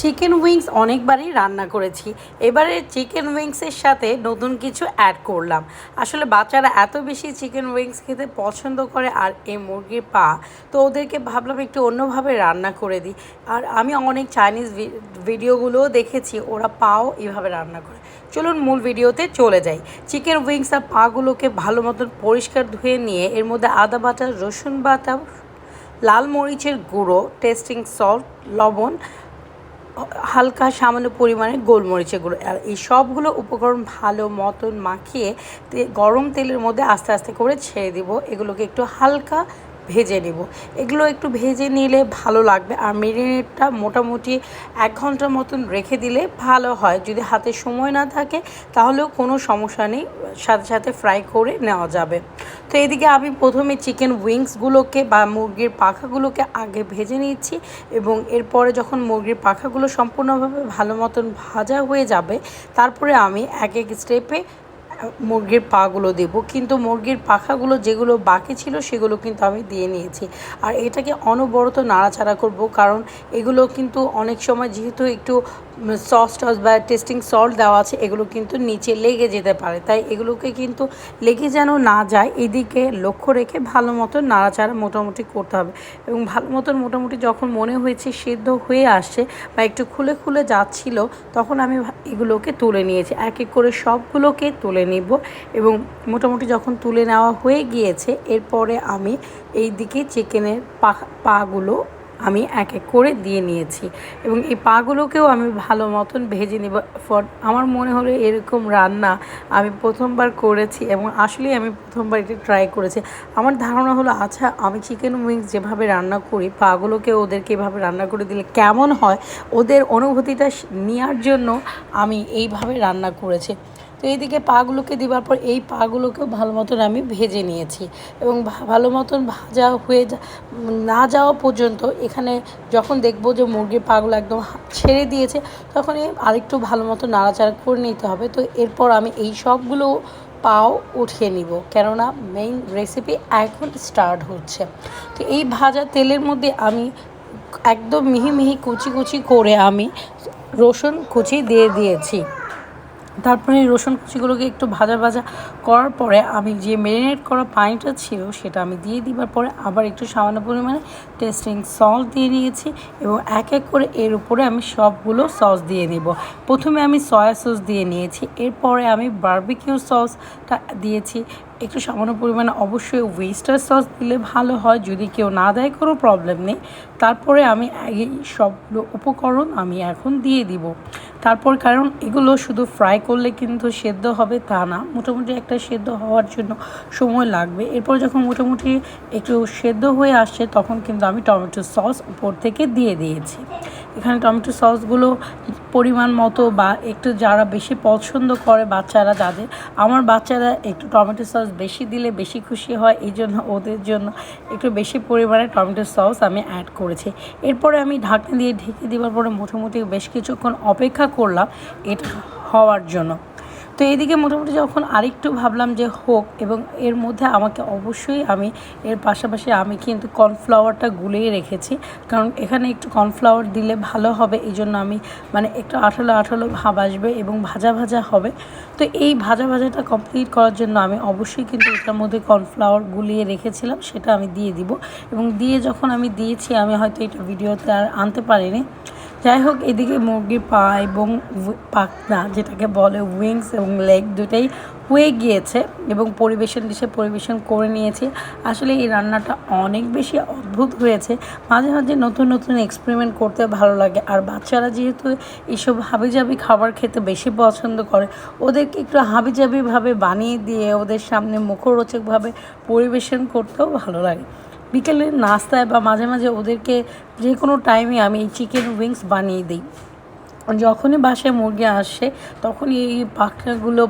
Chicken wings অনেকবারই রান্না করেছি। এবারে চিকেন উইংসের সাথে নতুন কিছু অ্যাড করলাম। আসলে বাচ্চারা এত বেশি চিকেন উইংস খেতে পছন্দ করে আর এই মুরগির পা, তো ওদেরকে ভাবলাম একটু অন্যভাবে রান্না করে দিই। আর আমি অনেক চাইনিজ ভিডিওগুলোও দেখেছি, ওরা পাও এভাবে রান্না করে। চলুন মূল ভিডিওতে চলে যাই। চিকেন উইংস আর পাগুলোকে ভালো মতন পরিষ্কার ধুয়ে নিয়ে, এর মধ্যে আদা বাটা, রসুন বাটা, লাল মরিচের গুঁড়ো টেস্টিং সল্ট লবণ হালকা সামান্য পরিমাণে গোলমরিচের গুঁড়ো। আর এই সবগুলো উপকরণ ভালো মতন মাখিয়ে গরম তেলের মধ্যে আস্তে আস্তে করে ছেড়ে দিব। এগুলোকে একটু হালকা ভেজে নেব। এগুলো একটু ভেজে নিলে ভালো লাগবে। আর মেরিনেটটা মোটামুটি এক ঘণ্টার মতন রেখে দিলে ভালো হয়। যদি হাতে সময় না থাকে, তাহলেও কোনো সমস্যা নেই। সাথে সাথে ফ্রাই করে নেওয়া যাবে। তো এদিকে আমি প্রথমে চিকেন উইংসগুলোকে বা মুরগির পাখাগুলোকে আগে ভেজে নিচ্ছি এবং এরপরে যখন মুরগির পাখাগুলো সম্পূর্ণভাবে ভালো মতন ভাজা হয়ে যাবে, তারপরে আমি এক এক স্টেপে মুরগির পাগুলো দেব। কিন্তু মুরগির পাখাগুলো যেগুলো বাকি ছিল সেগুলো কিন্তু আমি দিয়ে নিয়েছি। আর এটাকে অনবরত নাড়াচাড়া করব, কারণ এগুলো কিন্তু অনেক সময় যেহেতু একটু সস টস বা টেস্টিং সল্ট দেওয়া আছে, এগুলো কিন্তু নিচে লেগে যেতে পারে। তাই এগুলোকে কিন্তু লেগে যেন না যায়, এদিকে লক্ষ্য রেখে ভালো মতো নাড়াচাড়া মোটামুটি করতে হবে। এবং ভালো মতন মোটামুটি যখন মনে হয়েছে সেদ্ধ হয়ে আসছে বা একটু খুলে খুলে যাচ্ছিল, তখন আমি এগুলোকে তুলে নিয়েছি। এক এক করে সবগুলোকে তুলে নিব এবং মোটামুটি যখন তুলে নেওয়া হয়ে গিয়েছে, এরপরে আমি এই দিকে চিকেনের পা পাগুলো আমি এক এক করে দিয়ে নিয়েছি। এবং এই পাগুলোকেও আমি ভালো মতন ভেজে নিব। ফর, আমার মনে হলো এরকম রান্না আমি প্রথমবার করেছি এবং আসলেই আমি প্রথমবার এটা ট্রাই করেছি। আমার ধারণা হলো আচ্ছা আমি চিকেন উইংস যেভাবে রান্না করি, পাগুলোকে ওদেরকে এভাবে রান্না করে দিলে কেমন হয়? ওদের অনুভূতিটা নেওয়ার জন্য আমি এইভাবে রান্না করেছি। তো এইদিকে পাগুলোকে দেওয়ার পর এই পাগুলোকেও ভালো মতন আমি ভেজে নিয়েছি এবং ভালো মতন ভাজা হয়ে না যাওয়া পর্যন্ত এখানে যখন দেখব যে মুরগির পাগুলো একদম ছেড়ে দিয়েছে তখন আরেকটু ভালো মতো নাড়াচাড়া করে নিতে হবে। তো এরপর আমি এই সবগুলো পাও উঠিয়ে নিব। কেননা মেইন রেসিপি এখন স্টার্ট হচ্ছে। তো এই ভাজা তেলের মধ্যে আমি একদম মিহি মিহি কুচি কুচি করে আমি রসুন কুচি দিয়ে দিয়েছি। তারপরে রসুন কুচিগুলোকে একটু ভাজা ভাজা করার পরে আমি যে মেরিনেট করা পানিটা ছিল সেটা আমি দিয়ে দিবার পরে আবার একটু সামান্য পরিমাণে টেস্টিং সল্ট দিয়ে নিয়েছি এবং এক এক করে এর উপরে আমি সবগুলো সস দিয়ে নেব। প্রথমে আমি সয়া সস দিয়ে নিয়েছি, এরপরে আমি বার্বিকিউ সসটা দিয়েছি। একটু সামান্য পরিমাণে অবশ্যই ওয়েস্টার সস দিলে ভালো হয়। যদি কেউ না দেয়, কোনো প্রবলেম নেই। তারপরে আমি এই সবগুলো উপকরণ আমি এখন দিয়ে দিব। তারপর কারণ এগুলো শুধু ফ্রাই করলে কিন্তু সেদ্ধ হবে তা না। মোটামুটি একটা সেদ্ধ হওয়ার জন্য সময় লাগবে। এরপর যখন মোটামুটি একটু সেদ্ধ হয়ে আসছে, তখন কিন্তু আমি টমেটো সস উপর থেকে দিয়ে দিয়েছি। এখানে টমেটো সসগুলো পরিমাণ মতো বা একটু যারা বেশি পছন্দ করে বাচ্চারা যাদের, আমার বাচ্চারা একটু টমেটো সস বেশি দিলে বেশি খুশি হয়, এই জন্য ওদের জন্য একটু বেশি পরিমাণে টমেটো সস আমি অ্যাড করেছি। এরপরে আমি ঢাকনা দিয়ে ঢেকে দেওয়ার পরে মোটামুটি বেশ কিছুক্ষণ অপেক্ষা করলাম এটা হওয়ার জন্য। তো এদিকে মোটামুটি যখন আরেকটু ভাবলাম যে হোক এবং এর মধ্যে আমাকে অবশ্যই আমি, এর পাশাপাশি আমি কিন্তু কর্নফ্লাওয়ারটা গুলিয়ে রেখেছি। কারণ এখানে একটু কর্নফ্লাওয়ার দিলে ভালো হবে এই জন্য আমি মানে একটু আঠালো আঠালো ভাব আসবে এবং ভাজা ভাজা হবে। তো এই ভাজা ভাজাটা কমপ্লিট করার জন্য আমি অবশ্যই কিন্তু এটার মধ্যে কর্নফ্লাওয়ার গুলিয়ে রেখেছিলাম, সেটা আমি দিয়ে দিব। এবং দিয়ে যখন আমি দিয়েছি, আমি হয়তো এটা ভিডিওতে আর আনতে পারিনি। যাই হোক এদিকে মুরগির পা এবং পাখনা, যেটাকে বলে উইংস এবং লেগ দুটাই হয়ে গিয়েছে এবং পরিবেশন ডিশে পরিবেশন করে নিয়েছি। আসলে এই রান্নাটা অনেক বেশি অদ্ভুত হয়েছে। মাঝে মাঝে নতুন নতুন এক্সপেরিমেন্ট করতে ভালো লাগে। আর বাচ্চারা যেহেতু এইসব হাবিজাবি খাবার খেতে বেশি পছন্দ করে, ওদেরকে একটু হাবিজাবিভাবে বানিয়ে দিয়ে ওদের সামনে মুখরোচকভাবে পরিবেশন করতেও ভালো লাগে। বিকেলের নাস্তায় বা মাঝে মাঝে ওদেরকে যে কোনো টাইমে আমি এই চিকেন উইংস বানিয়ে দিই যখনই বাসায় মুরগি আসে, তখনই এই পাখাগুলো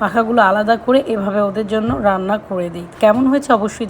পাখাগুলো আলাদা করে এভাবে ওদের জন্য রান্না করে দিই কেমন হয়েছে অবশ্যই।